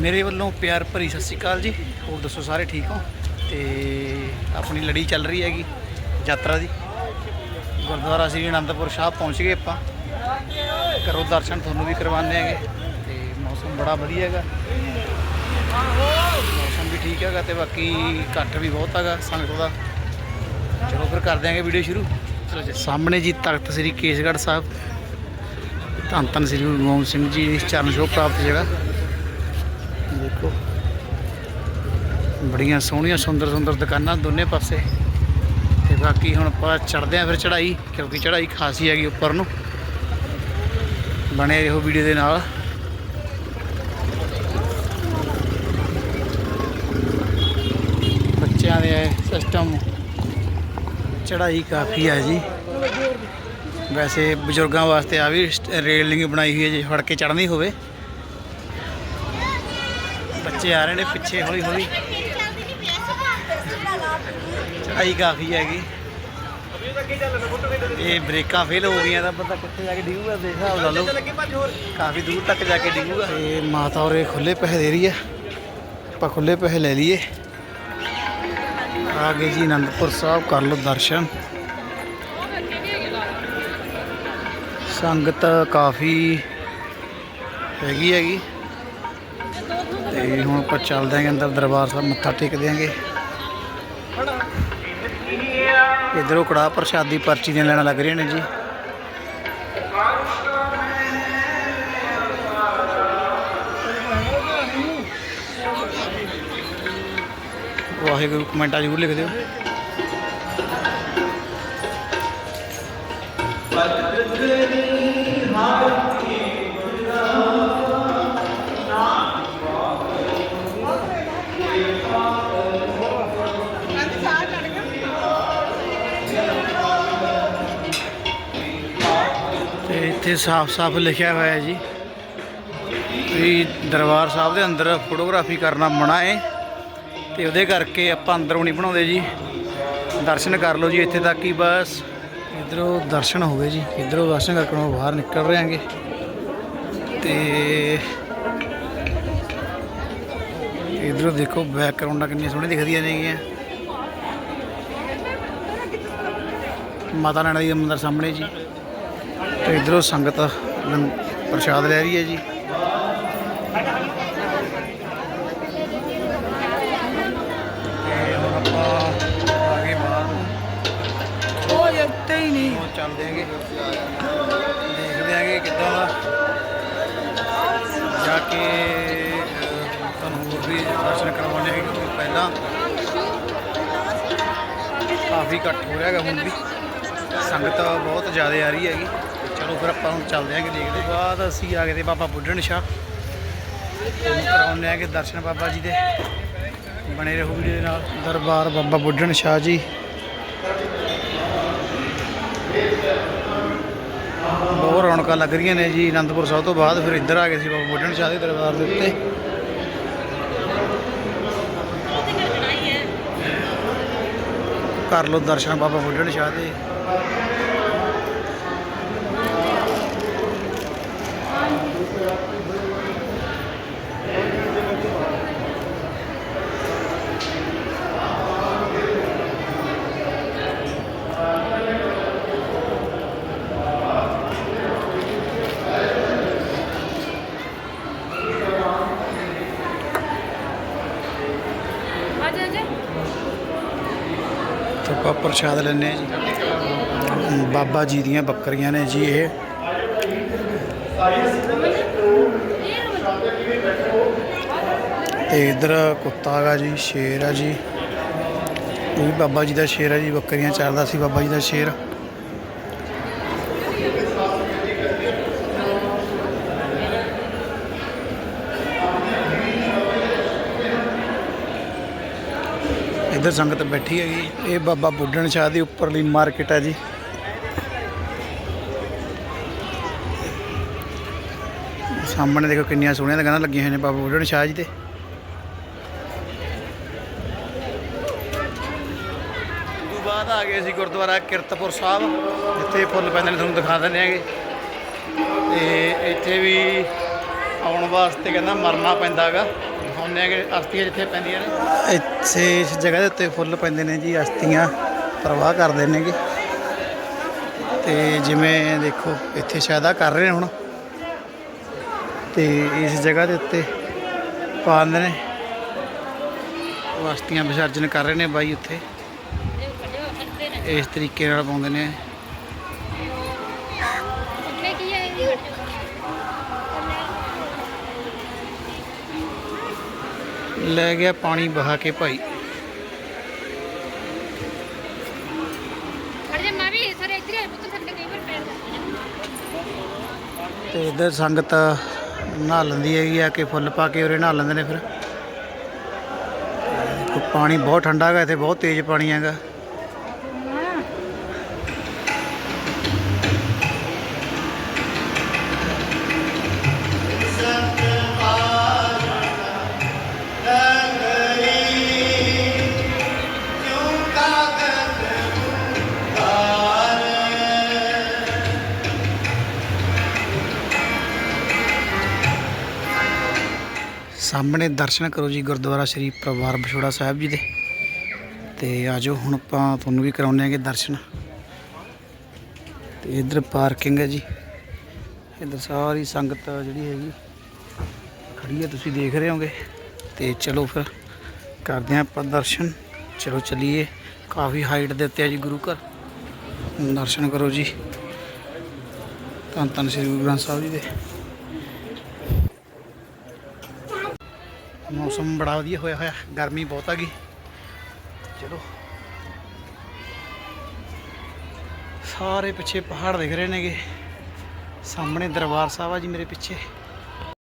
ਮੇਰੇ ਵੱਲੋਂ ਪਿਆਰ ਭਰੀ ਸਤਿ ਸ਼੍ਰੀ ਅਕਾਲ ਜੀ। ਹੋਰ ਦੱਸੋ ਸਾਰੇ ਠੀਕ ਹੋ? ਤੇ ਆਪਣੀ ਲੜੀ ਚੱਲ ਰਹੀ ਹੈਗੀ ਯਾਤਰਾ ਦੀ। ਗੁਰਦੁਆਰਾ ਸ੍ਰੀ ਅਨੰਦਪੁਰ ਸਾਹਿਬ ਪਹੁੰਚ ਗਏ ਆਪਾਂ। ਕਰੋ ਦਰਸ਼ਨ ਤੁਹਾਨੂੰ ਵੀ ਕਰਵਾਉਂਦੇ ਹੈਗੇ। ਤੇ ਮੌਸਮ ਬੜਾ ਵਧੀਆ ਹੈਗਾ। ਮੌਸਮ ਵੀ ਠੀਕ ਹੈਗਾ ਤੇ ਬਾਕੀ ਇਕੱਠ ਵੀ ਬਹੁਤ ਹੈਗਾ ਸੰਗਤ ਦਾ। ਚਲੋ ਫਿਰ ਕਰ ਦਿਆਂਗੇ ਵੀਡੀਓ ਸ਼ੁਰੂ। ਚਲੋ ਜੀ। ਸਾਹਮਣੇ ਜੀ ਤਖਤ ਸ੍ਰੀ ਕੇਸਗੜ੍ਹ ਸਾਹਿਬ। ਧੰਨ ਧੰਨ ਸ੍ਰੀ ਗੁਰੂ ਗੋਬਿੰਦ ਸਿੰਘ ਜੀ ਦੀ ਚਰਨ ਛੋਹ ਪ੍ਰਾਪਤ ਜਗ੍ਹਾ। ਦੇਖੋ। ਬੜੀਆਂ ਸੋਹਣੀਆਂ ਸੁੰਦਰ ਸੁੰਦਰ ਦੁਕਾਨਾਂ ਦੋਨੇ ਪਾਸੇ। ਤੇ ਬਾਕੀ ਹੁਣ ਆਪਾਂ ਚੜਦੇ ਆਂ ਫਿਰ ਚੜਾਈ ਕਿਉਂਕਿ ਚੜਾਈ ਖਾਸੀ ਹੈਗੀ ਉੱਪਰ ਨੂੰ। ਬਣੇ ਰਹੋ ਵੀਡੀਓ ਦੇ ਨਾਲ। ਬੱਚਿਆਂ ਦੇ ਸਿਸਟਮ ਚੜਾਈ ਕਾਫੀ ਹੈ ਜੀ। ਵੈਸੇ ਬਜ਼ੁਰਗਾਂ ਵਾਸਤੇ ਆ ਵੀ ਸਟ- ਰੇਲਿੰਗ ਬਣਾਈ ਹੋਈ ਹੈ ਜੇ ਫੜ ਕੇ ਚੜ੍ਹਨੀ ਹੋਵੇ। ਬੱਚੇ ਆ ਰਹੇ ਨੇ ਪਿੱਛੇ, ਹੌਲੀ ਹੌਲੀ। ਚੜਾਈ ਕਾਫੀ ਹੈਗੀ। ਇਹ ਬ੍ਰੇਕਾਂ ਫੇਲ ਹੋ ਗਈਆਂ ਤਾਂ ਬੰਦਾ ਕਿੱਥੇ ਜਾ ਕੇ ਡਿੱਗੂਗਾ, ਦੇਖ ਹਿਸਾਬ ਲਾ ਲਓ। ਕਾਫੀ ਦੂਰ ਤੱਕ ਜਾ ਕੇ ਡਿੱਗੂਗਾ। ਇਹ ਮਾਤਾ ਔਰੇ ਖੁੱਲੇ ਪੈਸੇ ਦੇ ਰਹੀ ਹੈ। ਆਪਾਂ ਖੁੱਲੇ ਪੈਸੇ ਲੈ ਲਈਏ। ਆ ਗਏ ਜੀ ਅਨੰਦਪੁਰ ਸਾਹਿਬ, ਕਰ ਲਓ ਦਰਸ਼ਨ। ਸੰਗਤ ਕਾਫੀ ਹੈਗੀ ਹੈਗੀ। ਤੇ ਹੁਣ ਆਪਾਂ ਚੱਲਦੇ ਆਂ ਅੰਦਰ, ਦਰਬਾਰ ਸਾਹਿਬ ਮੱਥਾ ਟੇਕ ਦਿਆਂਗੇ। ਇਧਰੋਂ ਕੜਾਹ ਪ੍ਰਸ਼ਾਦੀ ਪਰਚੀ ਦੀਆਂ ਲੈਣਾ ਲੱਗ ਰਹੀਆਂ ਨੇ ਜੀ। ਵਾਹਿਗੁਰੂ, ਕਮੈਂਟਾਂ ਜ਼ਰੂਰ ਲਿਖ ਦਿਓ। ਇੱਥੇ ਸਾਫ਼-ਸਾਫ਼ ਲਿਖਿਆ ਹੋਇਆ ਹੈ ਜੀ। ਵੀ ਦਰਬਾਰ ਸਾਹਿਬ ਦੇ ਅੰਦਰ ਫੋਟੋਗ੍ਰਾਫੀ ਕਰਨਾ ਮਨਾ ਹੈ। ਤੇ ਉਹਦੇ ਕਰਕੇ ਆਪਾਂ ਅੰਦਰੋਂ ਨਹੀਂ ਬਣਾਉਂਦੇ ਜੀ। ਦਰਸ਼ਨ ਕਰ ਲਓ ਜੀ ਇੱਥੇ ਤੱਕ ਹੀ ਬਸ। ਇਧਰੋਂ ਦਰਸ਼ਨ ਹੋ ਗਏ ਜੀ। ਇਧਰੋਂ ਦਰਸ਼ਨ ਕਰਕੇ ਹੁਣ ਬਾਹਰ ਨਿਕਲ ਰਹੇ ਆਂਗੇ ਤੇ ਇਧਰੋਂ ਦੇਖੋ ਬੈਕਗ੍ਰਾਉਂਡਾਂ ਕਿੰਨੀਆਂ ਸੋਹਣੀਆਂ ਦਿਖਦੀਆਂ ਨੇਗੀਆਂ ਮਾਤਾ ਰਾਣੀ ਦੀ ਦਾ ਮੰਦਿਰ ਸਾਹਮਣੇ ਜੀ। ਤੇ ਇਧਰੋਂ ਸੰਗਤ ਪ੍ਰਸ਼ਾਦ ਲੈ ਰਹੀ ਹੈ ਜੀ। ਉੱਤੇ ਹੀ ਨਹੀਂ। ਚੱਲਦੇ ਆਂਗੇ ਦੇਖਦੇ ਆਂਗੇ ਕਿੱਦਾਂ ਜਾ ਕੇ ਤੁਹਾਨੂੰ ਹੋਰ ਵੀ ਦਰਸ਼ਨ ਕਰਵਾਉਣੇ ਹੈਗੇ ਪਹਿਲਾਂ ਕਾਫੀ ਇਕੱਠ ਹੋ ਰਿਹਾ ਹੈਗਾ ਹੁਣ ਵੀ। ਸੰਗਤ ਬਹੁਤ ਜ਼ਿਆਦਾ ਆ ਰਹੀ ਹੈਗੀ। ਚਲੋ ਫਿਰ ਆਪਾਂ ਹੁਣ ਚੱਲਦੇ ਆਂਗੇ ਦੇਖਦੇ ਬਾਅਦ ਅਸੀਂ ਆ ਗਏ ਤੇ ਬਾਬਾ ਬੁੱਢਣ ਸ਼ਾਹ। ਤੁਹਾਨੂੰ ਕਰਾਉਣੇ ਆਂਗੇ ਦਰਸ਼ਨ ਬਾਬਾ ਜੀ ਦੇ। ਬਣੇ ਰਹੋ ਵੀਡੀਓ ਦੇ ਨਾਲ। ਦਰਬਾਰ ਬਾਬਾ ਬੁੱਢਣ ਸ਼ਾਹ ਜੀ। ਬਹੁਤ ਰੌਣਕਾਂ ਲੱਗ ਰਹੀਆਂ ਨੇ ਜੀ। ਅਨੰਦਪੁਰ ਸਾਹਿਬ ਤੋਂ ਬਾਅਦ ਫਿਰ ਇੱਧਰ ਆ ਗਏ ਸੀ ਬਾਬਾ ਬੁੱਢਣ ਸ਼ਾਹ ਦੇ ਦਰਬਾਰ ਦੇ ਉੱਤੇ। ਕਰ ਲਓ ਦਰਸ਼ਨ ਬਾਬਾ ਬੁੱਢਣ ਸ਼ਾਹ ਦੇ। ਆਪਾਂ ਪ੍ਰਸ਼ਾਦ ਲੈਣੇ ਜੀ ਬਾਬਾ ਜੀ ਦੀਆਂ ਬੱਕਰੀਆਂ ਨੇ ਜੀ ਇਹ। ਤੇ ਇਧਰ ਕੁੱਤਾ ਹੈਗਾ ਜੀ, ਸ਼ੇਰ ਆ ਜੀ। ਇਹ ਵੀ ਬਾਬਾ ਜੀ ਦਾ ਸ਼ੇਰ ਆ ਜੀ, ਬੱਕਰੀਆਂ ਚਰਦਾ ਸੀ ਬਾਬਾ ਜੀ ਦਾ ਸ਼ੇਰ। ਇੱਧਰ ਸੰਗਤ ਬੈਠੀ ਹੈਗੀ। ਇਹ ਬਾਬਾ ਬੁੱਢਣ ਸ਼ਾਹ ਦੀ ਉੱਪਰਲੀ ਮਾਰਕੀਟ ਹੈ ਜੀ। ਸਾਹਮਣੇ ਦੇਖੋ ਕਿੰਨੀਆਂ ਸੋਹਣੀਆਂ ਦੁਕਾਨਾਂ ਲੱਗੀਆਂ ਹੋਈਆਂ ਨੇ ਬਾਬਾ ਬੁੱਢਣ ਸ਼ਾਹ ਜੀ ਦੇ ਤੋਂ ਬਾਅਦ ਆ ਗਏ ਸੀ ਗੁਰਦੁਆਰਾ ਕਿਰਤਪੁਰ ਸਾਹਿਬ ਜਿੱਥੇ ਫੁੱਲ ਪੈਂਦੇ ਨੇ ਤੁਹਾਨੂੰ ਦਿਖਾ ਦਿੰਦੇ ਆਂਗੇ ਤੇ ਇੱਥੇ ਵੀ ਆਉਣ ਵਾਸਤੇ ਕਹਿੰਦਾ ਮਰਨਾ ਪੈਂਦਾਗਾ। ਦਿਖਾਉਂਦੇ ਆ ਕਿ ਅਸਤੀਆਂ ਜਿੱਥੇ ਪੈਂਦੀਆਂ ਨੇ। ਇੱਥੇ ਇਸ ਜਗ੍ਹਾ ਦੇ ਉੱਤੇ ਫੁੱਲ ਪੈਂਦੇ ਨੇ ਜੀ ਅਸਤੀਆਂ ਪ੍ਰਵਾਹ ਕਰਦੇ ਨੇਗੇ। ਤੇ ਜਿਵੇਂ ਦੇਖੋ ਇੱਥੇ ਸ਼ਾਇਦ ਆ ਕਰ ਰਹੇ ਹੁਣ। ਤੇ ਇਸ ਜਗ੍ਹਾ ਦੇ ਉੱਤੇ ਪਾ ਦਿੰਦੇ ਨੇ। ਉਹ ਅਸਤੀਆਂ ਵਿਸਰਜਨ ਕਰ ਰਹੇ ਨੇ ਬਾਈ ਉੱਥੇ। ਇਸ ਤਰੀਕੇ ਨਾਲ ਪਾਉਂਦੇ ਨੇ। ਲੈ ਗਿਆ ਪਾਣੀ ਬਹਾ ਕੇ ਭਾਈ। ਤੇ ਇੱਧਰ ਸੰਗਤ ਨਹਾ ਲੈਂਦੀ ਹੈਗੀ ਆ ਕਿ ਫੁੱਲ ਪਾ ਕੇ ਉਰੇ ਨਹਾ ਲੈਂਦੇ ਨੇ ਫਿਰ। ਪਾਣੀ ਬਹੁਤ ਠੰਡਾ ਹੈਗਾ, ਇੱਥੇ ਬਹੁਤ ਤੇਜ਼ ਪਾਣੀ ਹੈਗਾ। ਸਾਹਮਣੇ ਦਰਸ਼ਨ ਕਰੋ ਜੀ ਗੁਰਦੁਆਰਾ ਸ੍ਰੀ ਪਰਿਵਾਰ ਵਿਛੋੜਾ ਸਾਹਿਬ ਜੀ ਦੇ। ਤੇ ਆਜੋ, ਹੁਣ ਆਪਾਂ ਤੁਹਾਨੂੰ ਵੀ ਕਰਾਉਂਦੇ ਆਂਗੇ ਦਰਸ਼ਨ। ਤੇ ਇੱਧਰ ਪਾਰਕਿੰਗ ਹੈ ਜੀ। ਇੱਧਰ ਸਾਰੀ ਸੰਗਤ ਜਿਹੜੀ ਹੈਗੀ, ਖੜੀ ਹੈ, ਤੁਸੀਂ ਦੇਖ ਰਹੇ ਹੋਗੇ ਤੇ ਚਲੋ ਫਿਰ, ਕਰਦੇ ਹਾਂ ਆਪਾਂ ਦਰਸ਼ਨ। ਚਲੋ ਚਲੀਏ। ਕਾਫੀ ਹਾਈਟ ਦੇ ਉੱਤੇ ਹੈ ਜੀ ਗੁਰੂ ਘਰ। ਦਰਸ਼ਨ ਕਰੋ ਜੀ। ਧੰਨ ਧੰਨ ਸ੍ਰੀ ਗੁਰੂ ਗ੍ਰੰਥ ਸਾਹਿਬ ਜੀ ਦੇ। ਮੌਸਮ ਬੜਾ ਵਧੀਆ ਹੋਇਆ ਹੋਇਆ, ਗਰਮੀ ਬਹੁਤ ਆ ਗਈ। ਚਲੋ। ਸਾਰੇ ਪਿੱਛੇ ਪਹਾੜ ਦਿਖ ਰਹੇ ਨੇਗੇ। ਸਾਹਮਣੇ ਦਰਬਾਰ ਸਾਹਿਬ ਆ ਜੀ ਮੇਰੇ ਪਿੱਛੇ।